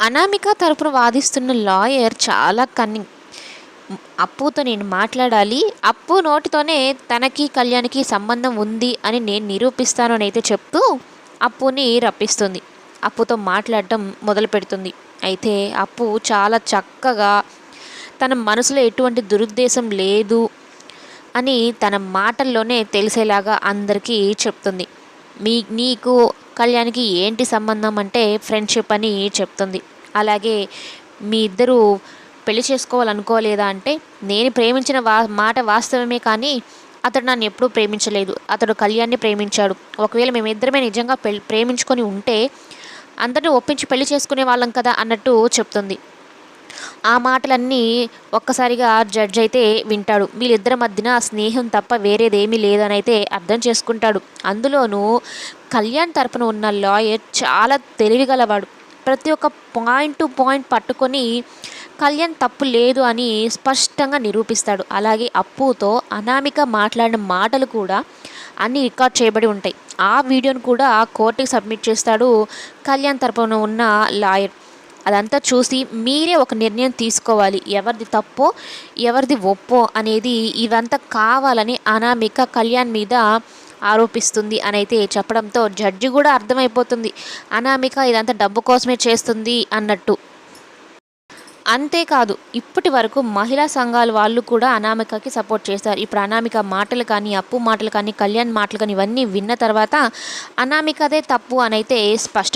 అనామిక తరపున వాదిస్తున్న లాయర్ చాలా కన్నింగ్ అప్పుతో నేను మాట్లాడాలి. అప్పు నోటితోనే తనకి కళ్యాణ్కి సంబంధం ఉంది అని నేను నిరూపిస్తాను అని అయితే చెప్తూ అప్పుని రప్పిస్తుంది. అప్పుతో మాట్లాడటం మొదలు పెడుతుంది. అయితే అప్పు చాలా చక్కగా తన మనసులో ఎటువంటి దురుద్దేశం లేదు అని తన మాటల్లోనే తెలిసేలాగా అందరికీ చెప్తుంది. మీ నీకు కళ్యాణ్కి ఏంటి సంబంధం అంటే ఫ్రెండ్షిప్ అని చెప్తుంది. అలాగే మీ ఇద్దరు పెళ్ళి చేసుకోవాలనుకోలేదా అంటే నేను ప్రేమించిన వా మాట వాస్తవమే కానీ అతడు నన్ను ఎప్పుడూ ప్రేమించలేదు. అతడు కళ్యాణ్ని ప్రేమించాడు. ఒకవేళ మేమిద్దరమే నిజంగా పె ప్రేమించుకొని ఉంటే అందరిని ఒప్పించి పెళ్ళి చేసుకునే వాళ్ళం కదా అన్నట్టు చెప్తుంది. ఆ మాటలన్నీ ఒక్కసారిగా జడ్జ్ అయితే వింటాడు. వీళ్ళిద్దరి మధ్యన స్నేహం తప్ప వేరేదేమీ లేదని అయితే అర్థం చేసుకుంటాడు. అందులోనూ కళ్యాణ్ తరపున ఉన్న లాయర్ చాలా తెలివిగలవాడు. ప్రతి ఒక్క పాయింట్ టు పాయింట్ పట్టుకొని కళ్యాణ్ తప్పు లేదు అని స్పష్టంగా నిరూపిస్తాడు. అలాగే అప్పుతో అనామిక మాట్లాడిన మాటలు కూడా అన్నీ రికార్డ్ చేయబడి ఉంటాయి. ఆ వీడియోను కూడా కోర్టుకి సబ్మిట్ చేస్తాడు కళ్యాణ్ తరపున ఉన్న లాయర్. అదంతా చూసి మీరే ఒక నిర్ణయం తీసుకోవాలి. ఎవరిది తప్పో ఎవరిది ఒప్పో అనేది ఇదంతా కావాలని అనామిక కళ్యాణ్ మీద ఆరోపిస్తుంది అని అయితే చెప్పడంతో జడ్జి కూడా అర్థమైపోతుంది. అనామిక ఇదంతా డబ్బు కోసమే చేస్తుంది అన్నట్టు. అంతేకాదు ఇప్పటి వరకు మహిళా సంఘాల వాళ్ళు కూడా అనామికకి సపోర్ట్ చేస్తారు ఇప్పుడు అనామిక మాటలు కానీ అప్పు మాటలు కానీ కళ్యాణ్ మాటలు కానీ ఇవన్నీ విన్న తర్వాత అనామికదే తప్పు అని అయితే స్పష్టం.